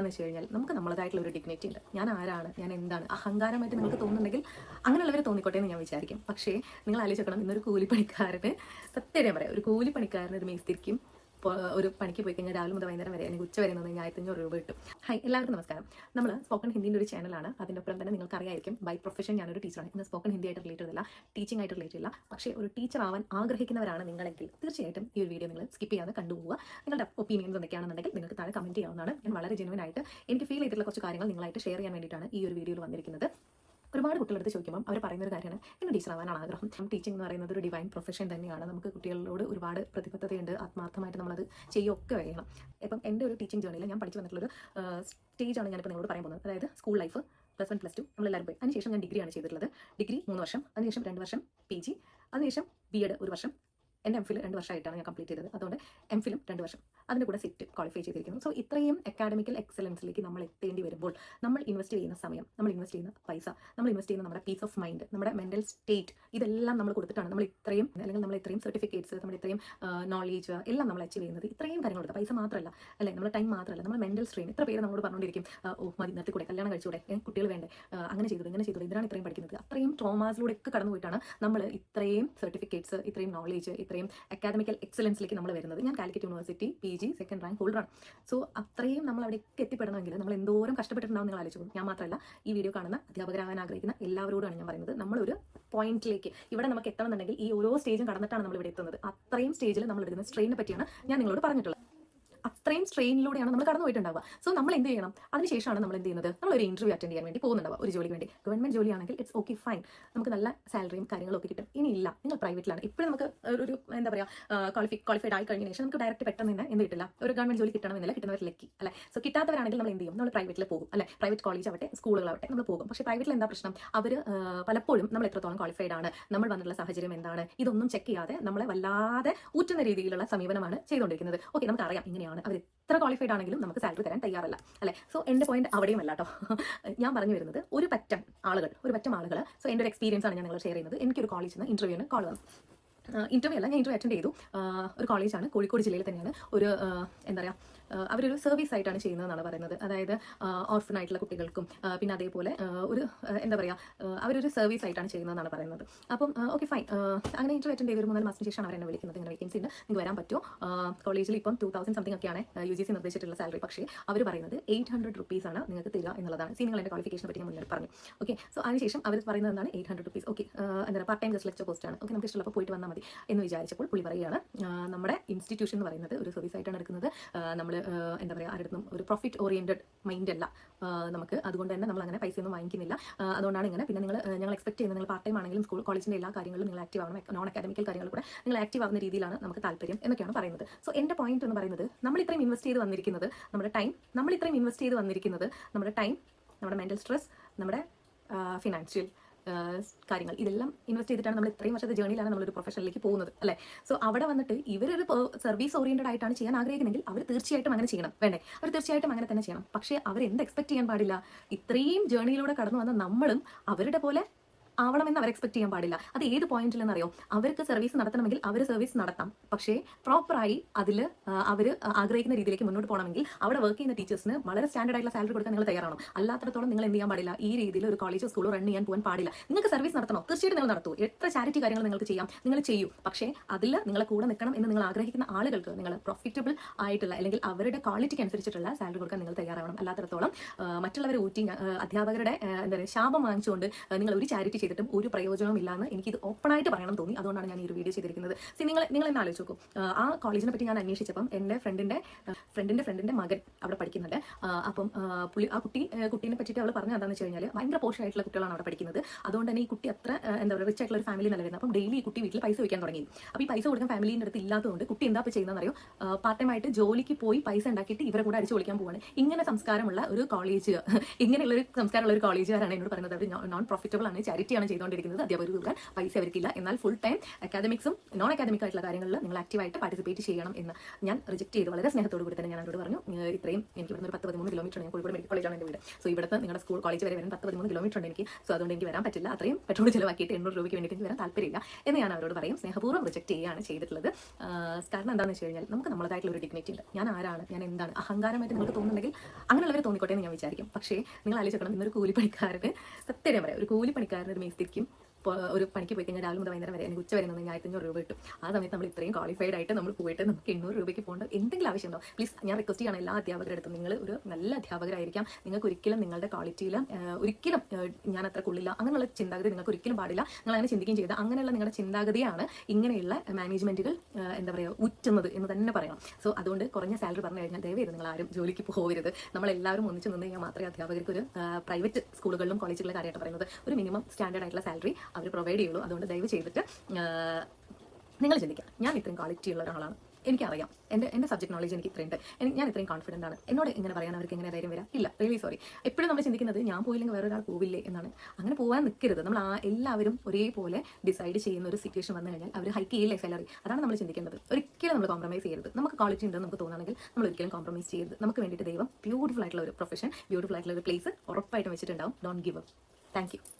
എന്ന് വെച്ച് കഴിഞ്ഞാൽ നമുക്ക് നമ്മളതായിട്ടുള്ള ഒരു ഡിഗ്നിറ്റി ഉണ്ട്. ഞാൻ ആരാണ്? ഞാൻ എന്താണ്? അഹങ്കാരമായിട്ട് നിങ്ങൾക്ക് തോന്നുന്നുണ്ടെങ്കിൽ അങ്ങനെയുള്ളവർ തോന്നിക്കോട്ടെ എന്ന് ഞാൻ വിചാരിക്കും. പക്ഷേ നിങ്ങൾ ആലോചിക്കണം ഇന്നൊരു കൂലിപ്പണിക്കാരന് സത്യം പറയാം ഒരു കൂലിപ്പണിക്കാരന് ഒരു മേസ്തിരിക്കും ഒരു പണിക്ക് പോയി കഴിഞ്ഞാൽ രാവിലെ മുതൽ വൈകുന്നേരം വരെ അല്ലെങ്കിൽ ഉച്ച വരെ നിന്ന് ആയിരത്തഞ്ഞൂറ് രൂപ കിട്ടും. ഹൈ എല്ലാവർക്കും നമസ്കാരം. നമ്മൾ സ്പോക്കൺ ഹിന്ദിന്റെ ഒരു ചാനലാണ് അതിന്റെ ഒപ്പം തന്നെ നിങ്ങൾക്ക് അറിയായിരിക്കും ബൈ പ്രൊഫഷൻ ഞാനൊരു ടീച്ചറാണ് ഇന്ന് സ്പോക്കൺ ഹിന്ദി ആയിട്ട് റിലേറ്റഡ് അല്ല ടീച്ചിങ് ആയിട്ട് റിലേറ്റഡ് അല്ല. പക്ഷേ ഒരു ടീച്ചർ ആവാൻ ആഗ്രഹിക്കുന്നവരാണ് നിങ്ങളെങ്കിൽ തീർച്ചയായിട്ടും ഈ ഒരു വീഡിയോ നിങ്ങൾ സ്കിപ്പ് ചെയ്യാതെ കണ്ടുപോവുക. നിങ്ങളുടെ ഒപ്പീനിയൻസ് എന്തൊക്കെയാണെന്നുണ്ടെങ്കിൽ നിങ്ങൾക്ക് താഴെ കമന്റ് ചെയ്യാവുന്നതാണ്. ഞാൻ വളരെ ജെനുവൻ ആയിട്ട് എനിക്ക് ഫീൽ ചെയ്തിട്ടുള്ള കുറച്ച് കാര്യങ്ങൾ നിങ്ങളായിട്ട് ഷെയർ ചെയ്യാൻ വേണ്ടിയിട്ടാണ് ഈ ഒരു വീഡിയോയിൽ വന്നിരിക്കുന്നത്. ഒരുപാട് കുട്ടികളെടുത്ത് ചോദിക്കുമ്പോൾ അവർ പറയുന്ന ഒരു കാര്യമാണ് എന്നെ ടീച്ചർ ആവാനാണ് ആഗ്രഹം. ടീച്ചിങ് എന്ന് പറയുന്നത് ഒരു ഡിവൈൻ പ്രൊഫഷൻ തന്നെയാണ്. നമുക്ക് കുട്ടികളോട് ഒരുപാട് പ്രതിബദ്ധതയുണ്ട്. ആത്മാർത്ഥമായിട്ട് നമ്മളത് ചെയ്യുകയൊക്കെ വേണം. ഇപ്പം എന്റെ ഒരു ടീച്ചിങ് ജേണിയിൽ ഞാൻ പഠിച്ചു വന്നിട്ടുള്ളൊരു സ്റ്റേജാണ് ഞാനിപ്പോൾ നിങ്ങളോട് പറയാൻ പോകുന്നത്. അതായത് school life plus one plus two നമ്മളെല്ലാവരും പോയി. അതിനുശേഷം ഞാൻ ഡിഗ്രിയാണ് ചെയ്തിട്ടുള്ളത്. ഡിഗ്രി മൂന്ന് വർഷം അതിനുശേഷം രണ്ട് വർഷം പി ജി അതിനുശേഷം ബി എഡ് ഒരു വർഷം. എന്റെ എം ഫിൽ രണ്ട് വർഷമായിട്ടാണ് ഞാൻ കംപ്ലീറ്റ് ചെയ്തത്. അതുകൊണ്ട് എം ഫിലും രണ്ട് വർഷം. അതിന്റെ കൂടെ സെറ്റ് ക്വാളിഫൈ ചെയ്തിരിക്കുന്നു. സോ ഇത്രയും അക്കാഡമിക്കൽ എക്സലൻസിലേക്ക് നമ്മൾ എത്തേണ്ടി വരുമ്പോൾ നമ്മൾ ഇൻവെസ്റ്റ് ചെയ്യുന്ന സമയം നമ്മൾ ഇൻവെസ്റ്റ് ചെയ്യുന്ന പൈസ നമ്മൾ ഇൻവെസ്റ്റ് ചെയ്യുന്ന നമ്മുടെ പീസ് ഓഫ് മൈൻഡ് നമ്മുടെ മെന്റൽ സ്റ്റേറ്റ് ഇതെല്ലാം നമ്മൾ കൊടുത്തിട്ടാണ് നമ്മൾ ഇത്രയും അല്ലെങ്കിൽ നമ്മൾ ഇത്രയും സർട്ടിഫിക്കറ്റ്സ് നമ്മൾ ഇത്രയും നോളേജ് എല്ലാം നമ്മൾ അച്ചീവ് ചെയ്യുന്നത്. ഇത്രയും കാര്യങ്ങൾ കൊടുക്കുക പൈസ മാത്രമല്ല അല്ലേ നമ്മുടെ ടൈം മാത്രമല്ല നമ്മൾ മെന്റൽ സ്ട്രെയിൻ ഇത്ര പേര് നമ്മളോട് പറഞ്ഞുകൊണ്ടിരിക്കും ഓ മതി നിർത്തി കൂടെ കല്യാണം കഴിച്ചുകൂടെ കുട്ടികൾ വേണ്ടേ അങ്ങനെ ചെയ്തു ഇങ്ങനെ ചെയ്തു ഇതിനാണ് ഇത്രയും പഠിക്കുന്നത്. അത്രയും ട്രോമാസിലൂടെ ഒക്കെ കടന്നു പോയിട്ടാണ് നമ്മൾ ഇത്രയും സർട്ടിഫിക്കറ്റ്സ് ഇത്രയും നോളേജ് ഇത്രയും അക്കാദമിക്കൽ എക്സലൻസിലേക്ക് നമ്മൾ വരുന്നത്. ഞാൻ Calicut university P G second rank ആണ് സോ അത്രയും നമ്മൾ അവിടേക്ക് എത്തിപ്പെടണമെങ്കിൽ നമ്മൾ എന്തോരം കഷ്ടപ്പെട്ടിട്ടുണ്ടാവും നിങ്ങൾ ആലോചിച്ചു ഞാൻ മാത്രമല്ല ഈ വീഡിയോ കാണുന്ന അധ്യാപകരാകാൻ ആഗ്രഹിക്കുന്ന എല്ലാവരോടാണ് ഞാൻ പറയുന്നത്. നമ്മളൊരു പോയിന്റിലേക്ക് ഇവിടെ നമുക്ക് എത്തണമെന്നുണ്ടെങ്കിൽ ഈ ഓരോ സ്റ്റേജും കടന്നിട്ടാണ് നമ്മൾ ഇവിടെ എത്തുന്നത്. അത്രയും സ്റ്റേജിൽ നമ്മൾ എടുക്കുന്ന സ്ട്രെയിനെ പറ്റിയാണ് ഞാൻ നിങ്ങളോട് പറഞ്ഞിട്ടുള്ളത്. അത്രയും സ്ട്രെയിനിലൂടെയാണ് നമ്മൾ കടന്നു പോയിട്ടുണ്ടാവുക സോ നമ്മൾ എന്ത് ചെയ്യണം? അതിനുശേഷമാണ് നമ്മൾ എന്ത് ചെയ്യുന്നത്? നമ്മൾ ഒരു ഇന്റർവ്യൂ അറ്റൻഡ് ചെയ്യാൻ വേണ്ടി പോകുന്നുണ്ടാവുക. ഒരു ജോലിക്ക് വേണ്ടി. ഗവൺമെന്റ് ജോലിയാണെങ്കിൽ ഇറ്റ്സ് ഓക്കെ ഫൈൻ നമുക്ക് നല്ല സാലറിയും കാര്യങ്ങളൊക്കെ കിട്ടും. ഇനി ഇല്ല. നിങ്ങൾ പ്രൈവറ്റിലാണ് ഇപ്പോഴും നമുക്ക് ഒരു- ഒരു എന്താ പറയുക ക്വാളിഫൈ ക്വാളിഫൈഡ് ആയി കഴിഞ്ഞ ശേഷം നമുക്ക് ഡയറക്റ്റ് പെട്ടെന്ന് തന്നെ എന്ത് കിട്ടില്ല? ഒരു ഗവൺമെന്റ് ജോലി കിട്ടണമെന്നില്ല. കിട്ടുന്നവർ ലക്കി അല്ലെ? സോ കിട്ടാത്തവരാണെങ്കിൽ നമ്മൾ എന്ത് ചെയ്യും? നമ്മൾ പ്രൈവറ്റിൽ പോകും അല്ലെ? പ്രൈവറ്റ് കോളേജ് ആവട്ടെ സ്കൂളുകളാവട്ടെ നമ്മൾ പോകും. പക്ഷേ പ്രൈവറ്റിൽ എന്താ പ്രശ്നം? അവർ പലപ്പോഴും നമ്മൾ എത്രത്തോളം ക്വാളിഫൈഡ് ആണ് നമ്മൾ വന്നിട്ടുള്ള സാഹചര്യം എന്താണ് ഇതൊന്നും ചെക്ക് ചെയ്യാതെ നമ്മളെ വല്ലാതെ ഊറ്റുന്ന രീതിയിലുള്ള സമീപനമാണ് ചെയ്തുകൊണ്ടിരിക്കുന്നത്. ഓക്കെ നമുക്കറിയാം ഇങ്ങനെയാണ് അവർ എത്ര ക്വാളിഫൈഡ് ആണെങ്കിലും നമുക്ക് സാലറി തരാൻ തയ്യാറല്ല അല്ലേ? സോ എന്റെ പോയിന്റ് അവിടെയും അല്ല കേട്ടോ ഞാൻ പറഞ്ഞു വരുന്നത് ഒരു പറ്റം ആളുകൾ ഒരു പറ്റം ആളുകൾ സോ എന്റെ ഒരു എക്സ്പീരിയൻസ് ആണ് ഞാൻ നിങ്ങൾ ഷെയർ ചെയ്യുന്നത്. എനിക്കൊരു കോളേജിൽ നിന്ന് ഇന്റർവ്യൂവിന് കോൾ വന്നു. ഇന്റർവ്യൂ അല്ല ഞാൻ ഇന്റർവ്യൂ അറ്റൻഡ് ചെയ്തു. ഒരു കോളേജാണ് കോഴിക്കോട് ജില്ലയിൽ തന്നെയാണ്. ഒരു എന്താ പറയുക അവരൊരു സർവീസ് ആയിട്ടാണ് ചെയ്യുന്നതെന്നാണ് പറയുന്നത്. അതായത് ഓർഫൻ ആയിട്ടുള്ള കുട്ടികൾക്കും പിന്നെ അതേപോലെ ഒരു എന്താ പറയുക അവരൊരു സർവീസ് ആയിട്ടാണ് ചെയ്യുന്നതെന്നാണ് പറയുന്നത്. അപ്പം ഓക്കെ ഫൈൻ അങ്ങനെ ഇന്റർവ്യൂ അറ്റൻഡ് ചെയ്ത് ഒരു മൂന്നാൽ മാസത്തിന് ശേഷമാണ് അവരെന്നെ വിളിക്കുന്നത്. ഇങ്ങനെ വേക്കൻസി ഉണ്ട്. നിങ്ങൾക്ക് വരാൻ പറ്റുമോ? കോളേജിൽ ഇപ്പം ടു തൗസൻഡ് സംതിങ് ഒക്കെയാണ് യു ജി സി നിർദ്ദേശിച്ചിട്ടുള്ള സാലറി പക്ഷേ അവർ പറയുന്നത് എയ്റ്റ് ഹൺഡ്രഡ് റുപ്പീസ് ആണ് നിങ്ങൾക്ക് തരിക എന്നുള്ളതാണ്. സീ എന്റെ ക്വാളിഫിക്കേഷനെ പറ്റി ഞാൻ മുന്നേ പറഞ്ഞു. ഓക്കെ സോ അതിനുശേഷം അവർ പറയുന്നത് എന്താണ്? എയ്റ്റ് ഹൺഡ്രഡ് റുപ്പീസ് ഓക്കെ എന്താ part time just lecture post ആണ്. ഓക്കെ നമുക്ക് ഇഷ്ടമുള്ളപ്പോൾ പോയിട്ട് വന്നാൽ മതി എന്ന് വിചാരിച്ചപ്പോൾ പുള്ളി പറയുകയാണ് നമ്മുടെ ഇൻസ്റ്റിറ്റ്യൂഷൻ എന്ന് പറയുന്നത് ഒരു സർവീസ് ആയിട്ടാണ് എടുക്കുന്നത്. നമ്മൾ എന്താ പറയുക ആരുടെ ഒരു പ്രോഫിറ്റ് ഓറിയന്റഡ് മൈൻഡ് അല്ല. നമുക്ക്. അതുകൊണ്ട് തന്നെ നമ്മൾ അങ്ങനെ പൈസ ഒന്നും വാങ്ങിക്കുന്നില്ല അതുകൊണ്ടാണ് ഇങ്ങനെ. പിന്നെ നിങ്ങൾ ഞങ്ങൾ എക്സ്പെക്ട് ചെയ്യുന്നത് നിങ്ങൾ പാർട്ട് ടൈം ആണെങ്കിലും സ്കൂൾ കോളേജിന്റെ എല്ലാ കാര്യങ്ങളും നിങ്ങൾ ആക്റ്റീവ് ആവണം. നോൺ അക്കാഡമിക്കൽ കാര്യങ്ങൾ കൂടെ നിങ്ങൾ ആക്റ്റീവ് ആവുന്ന രീതിയിലാണ് നമുക്ക് താല്പര്യം എന്നൊക്കെയാണ് പറയുന്നത്. സോ എന്റെ പോയിന്റ് എന്ന് പറയുന്നത് നമ്മൾ ഇത്രയും ഇൻവെസ്റ്റ് ചെയ്ത് വന്നിരിക്കുന്നത് നമ്മുടെ ടൈം നമ്മൾ ഇത്രയും ഇൻവെസ്റ്റ് ചെയ്ത് വന്നിരിക്കുന്നത് നമ്മുടെ ടൈം നമ്മുടെ മെന്റൽ സ്ട്രെസ് നമ്മുടെ ഫിനാൻഷ്യൽ കാര്യങ്ങൾ. ഇതെല്ലാം ഇൻവെസ്റ്റ് ചെയ്തിട്ടാണ് നമ്മൾ ഇത്രയും വർഷത്തെ ജേണിയിലാണ് നമ്മളൊരു പ്രൊഫഷനിലേക്ക് പോകുന്നത് അല്ലേ? സോ അവിടെ വന്നിട്ട് ഇവരൊരു സർവീസ് ഓറിയന്റഡ് ആയിട്ടാണ് ചെയ്യാൻ ആഗ്രഹിക്കുന്നെങ്കിൽ അവർ തീർച്ചയായിട്ടും അങ്ങനെ ചെയ്യണം. വേണ്ടേ? അവർ തീർച്ചയായിട്ടും അങ്ങനെ തന്നെ ചെയ്യണം. പക്ഷേ അവർ എന്ത് എക്സ്പെക്ട് ചെയ്യാൻ പാടില്ല? ഇത്രയും ജേണിയിലൂടെ കടന്നു വന്ന നമ്മളും അവരുടെ പോലെ ആവണമെന്ന് അവർ എക്സ്പെക്ട് ചെയ്യാൻ പാടില്ല. അത് ഏത് പോയിന്റിലെന്ന് അറിയോ അവർക്ക് സർവീസ് നടത്തണമെങ്കിൽ അവർ സർവീസ് നടത്താം. പക്ഷേ പ്രോപ്പറായി അതിൽ അവർ ആഗ്രഹിക്കുന്ന രീതിയിലേക്ക് മുന്നോട്ട് പോകണമെങ്കിൽ അവിടെ വർക്ക് ചെയ്യുന്ന ടീച്ചേഴ്സിന് വളരെ സ്റ്റാൻഡേർഡ് ആയിട്ടുള്ള സാലറി കൊടുക്കാൻ നിങ്ങൾ തയ്യാറാണോ അല്ലാത്തടത്തോളം നിങ്ങൾ എന്ത് ചെയ്യാൻ പാടില്ല? ഈ രീതിയിൽ ഒരു കോളേജോ സ്കൂളോ റൺ ചെയ്യാൻ പോകാൻ പാടില്ല. നിങ്ങൾക്ക് സർവീസ് നടത്തണോ? തീർച്ചയായിട്ടും നിങ്ങൾ നടത്തൂ. എത്ര ചാരിറ്റി കാര്യങ്ങൾ നിങ്ങൾക്ക് ചെയ്യാം നിങ്ങൾ ചെയ്യൂ. പക്ഷേ അതിൽ നിങ്ങളെ കൂടെ നിൽക്കണം എന്ന് നിങ്ങൾ ആഗ്രഹിക്കുന്ന ആളുകൾക്ക് നിങ്ങൾ പ്രോഫിറ്റബിൾ ആയിട്ടുള്ള അല്ലെങ്കിൽ അവരുടെ ക്വാളിറ്റിക്ക് അനുസരിച്ചിട്ടുള്ള സാലറി കൊടുക്കാൻ നിങ്ങൾ തയ്യാറാവണം. അല്ലാത്തടത്തോളം മറ്റുള്ളവരെ ഊറ്റി അധ്യാപകരുടെ എന്താ പറയുക ശാപം വാങ്ങിച്ചുകൊണ്ട് നിങ്ങൾ ഒരു ചാരിറ്റി ചെയ്തിട്ടും ഒരു പ്രയോജനവും ഇല്ലാന്ന് ഓപ്പൺ ആയിട്ട് പറയണം തോന്നി. അതുകൊണ്ടാണ് ഞാൻ ഈ ഒരു വീഡിയോ ചെയ്തിരിക്കുന്നത്. സി നിങ്ങൾ നിങ്ങൾ എന്നെ ആലോചിച്ച് നോക്കും. ആ, കോളേജിനെ പറ്റി ഞാൻ അന്വേഷിച്ചപ്പം എന്റെ ഫ്രണ്ടിന്റെ ഫ്രണ്ടിന്റെ ഫ്രണ്ടിന്റെ മകൻ അവിടെ പഠിക്കുന്നുണ്ട്. അപ്പം പുള്ളി ആ കുട്ടി കുട്ടീനെ പറ്റിയിട്ട് അവൾ പറഞ്ഞത് എന്താണെന്ന് വെച്ച് കഴിഞ്ഞാൽ ഭയങ്കര പോഷായിട്ടുള്ള കുട്ടികളാണ് അവിടെ പഠിക്കുന്നത്. അതുകൊണ്ട് തന്നെ ഈ കുട്ടി അത്ര എന്താ പറയുക റിച്ച് ആയിട്ടുള്ള ഒരു ഫാമിലി നല്ല അപ്പം ഡെയിലി ഈ കുട്ടി വീട്ടിൽ പൈസ വയ്ക്കാൻ തുടങ്ങി. അപ്പോൾ ഈ പൈസ കൊടുക്കാൻ ഫാമിലിന്റെ അടുത്ത് ഇല്ലാത്തതുകൊണ്ട് കുട്ടി എന്താ ഇപ്പോൾ ചെയ്യുന്നതെന്ന് അറിയോ? പാർട്ട് ടൈം ആയിട്ട് ജോലിക്ക് പോയി പൈസ ഉണ്ടാക്കിയിട്ട് ഇവരെ കൂടെ അടിച്ചു പൊളിക്കാൻ പോവാണ്. ഇങ്ങനെ സംസ്കാരമുള്ള ഒരു കോളേജ് ഇങ്ങനെയുള്ള ഒരു സംസ്കാരമുള്ള ഒരു കോളേജുകാരാണ് എന്നോട് പറയുന്നത്. അവർ നോൺ പ്രോഫിറ്റബിൾ ആണ് ചാരിറ്റി തീറ്റിയാണ് ചെയ്തുകൊണ്ടിരിക്കുന്നത്. അധ്യാപകർ കൊടുക്കാൻ പൈസ അവർക്കില്ല. എന്നാൽ ഫുൾ ടൈം അക്കാദമിക്സും നോൺ അക്കാദമിക് ആയിട്ടുള്ള കാര്യങ്ങളിൽ നിങ്ങൾ ആക്റ്റീവായിട്ട് പാർട്ടിസിപ്പേറ്റ് ചെയ്യണം എന്ന് ഞാൻ റിജക്ട് ചെയ്ത്. വളരെ സ്നേഹത്തോട് കൂടി തന്നെ ഞാൻ അവരോട് പറഞ്ഞു. ഇത്രയും എനിക്ക് ഇവിടുന്ന് ഒരു പത്ത് പതിമൂന്ന് കിലോമീറ്റർ ഞാൻ കോഴിക്കോട് മെഡിക്കൽ കോളേജാണ് എന്റെ വീട്. സോ ഇവിടുത്തെ നിങ്ങളുടെ സ്കൂൾ കോളേജ് വരെ വരാൻ പത്ത് പതിമൂന്ന് കിലോമീറ്റർ ഉണ്ട് എനിക്ക്. സോ അതുകൊണ്ട് എനിക്ക് വരാൻ പറ്റില്ല. അത്രയും പെട്രോൾ ചിലവാക്കിയിട്ട് എണ്ണൂറ് രൂപയ്ക്ക് വേണ്ടിയിട്ട് എനിക്ക് വരാൻ താല്പര്യമില്ല. എന്ന് ഞാൻ അവരോട് പറയും. സ്നേഹപൂർവം റിജക്ട് ചെയ്യുകയാണ് ചെയ്തിട്ടുള്ളത്. കാരണം എന്താണെന്ന് വെച്ച് കഴിഞ്ഞാൽ നമുക്ക് നമ്മളതായിട്ടുള്ള ഒരു ഡിഗ്നിറ്റി ഉണ്ട്. ഞാൻ ആരാണ്? ഞാൻ എന്താണ്? അഹങ്കാരമായിട്ട് നിങ്ങൾക്ക് തോന്നുന്നുണ്ടെങ്കിൽ അങ്ങനെയുള്ളവർ തോന്നിക്കോട്ടെ എന്ന് ഞാൻ വിചാരിക്കും. പക്ഷേ നിങ്ങൾ ആലോചിക്കണം ഇന്നൊരു കൂലിപ്പണിക്കാരന് സത്യം പറയാം ഒരു കൂലിപ്പണിക്കാരന് ഇപ്പോൾ ഒരു പണിക്ക് പോയി കഴിഞ്ഞാൽ രാവിലെ മുതൽ വൈകുന്നേരം വരെ എനിക്ക് ഉച്ച വരെ നിന്ന് ആയിരത്തഞ്ഞൂറ് രൂപ കിട്ടും. ആ സമയത്ത് നമ്മൾ ഇത്രയും ക്വാളിഫൈഡ് ആയിട്ട് നമ്മൾ പോയിട്ട് നമുക്ക് എണ്ണൂറ് രൂപയ്ക്ക് പോകേണ്ട എന്തെങ്കിലും ആവശ്യമുണ്ടോ പ്ലീസ് ഞാൻ റിക്വസ്റ്റ് ചെയ്യണം എല്ലാ അധ്യാപകരുടെ അടുത്തും. നിങ്ങൾ ഒരു നല്ല അധ്യാപകരായിരിക്കാം. നിങ്ങൾക്ക് ഒരിക്കലും നിങ്ങളുടെ ക്വാളിറ്റിയിൽ ഒരിക്കലും ഞാൻ അത്ര കൊള്ളില്ല അങ്ങനെയുള്ള ചിന്താഗതി നിങ്ങൾക്ക് ഒരിക്കലും പാടില്ല. നിങ്ങൾ അങ്ങനെ ചിന്തിക്കുകയും ചെയ്ത് അങ്ങനെയുള്ള നിങ്ങളുടെ ചിന്താഗതിയാണ് ഇങ്ങനെയുള്ള മാനേജ്മെന്റുകൾ എന്താ പറയുക ഉറ്റുന്നത് എന്ന് തന്നെ പറയണം. സോ അതുകൊണ്ട് കുറഞ്ഞ സാലറി പറഞ്ഞു കഴിഞ്ഞാൽ ദയവേത് നിങ്ങൾ ആരും ജോലിക്ക് പോകരുത്. നമ്മളെല്ലാവരും ഒന്നിച്ച് നിന്ന് കഴിഞ്ഞാൽ മാത്രമേ അധ്യാപകർക്ക് ഒരു പ്രൈവറ്റ് സ്കൂളുകളിലും കോളേജുകളിലും കാര്യമായിട്ട് പറയുന്നത് ഒരു മിനിമം സ്റ്റാൻഡേർഡ് ആയിട്ടുള്ള സാലറി അവർ പ്രൊവൈഡ് ചെയ്യുള്ളൂ. അതുകൊണ്ട് ദയവ് ചെയ്തിട്ട് നിങ്ങൾ ചിന്തിക്കുക. ഞാൻ ഇത്രയും ക്വാളിറ്റി ഉള്ള ഒരാളാണ്. എനിക്കറിയാം. എന്റെ എന്റെ സബ്ജക്ട് നോളജ് എനിക്ക് ഇത്രയുണ്ട്. ഞാൻ ഇത്രയും കോൺഫിഡന്റ് ആണ്. എന്നോട് ഇങ്ങനെ പറയാൻ അവർക്ക് എങ്ങനെ ധൈര്യം വരാം? ഇല്ല റിയലി സോറി എപ്പോഴും നമ്മൾ ചിന്തിക്കുന്നത് ഞാൻ പോയില്ലെങ്കിൽ വേറെ ഒരാൾ പോവില്ലേ എന്നാണ്. അങ്ങനെ പോകാൻ നിൽക്കരുത്. നമ്മൾ ആ എല്ലാവരും ഒരേപോലെ ഡിസൈഡ് ചെയ്യുന്ന ഒരു സിറ്റുവേഷൻ വന്നു കഴിഞ്ഞാൽ അവർ ഹൈക്ക് ചെയ്യില്ല സാലറി അതാണ് നമ്മൾ ചിന്തിക്കേണ്ടത്. ഒരിക്കലും നമ്മൾ കോംപ്രമൈസ് ചെയ്യരുത്. നമുക്ക് ക്വാളിറ്റി ഉണ്ടെന്ന് നമുക്ക് തോന്നുകയാണെങ്കിൽ നമ്മൾ ഒരിക്കലും കോംപ്രമൈസ് ചെയ്യരുത്. നമുക്ക് വേണ്ടിയിട്ട് ദൈവം ബ്യൂട്ടിഫുൾ ആയിട്ടുള്ള ഒരു പ്രൊഫഷൻ ബ്യൂട്ടിഫുൾ ആയിട്ടുള്ള ഒരു പ്ലേസ് ഉറപ്പായിട്ടും വെച്ചിട്ടുണ്ടാവും. Don't give up thank you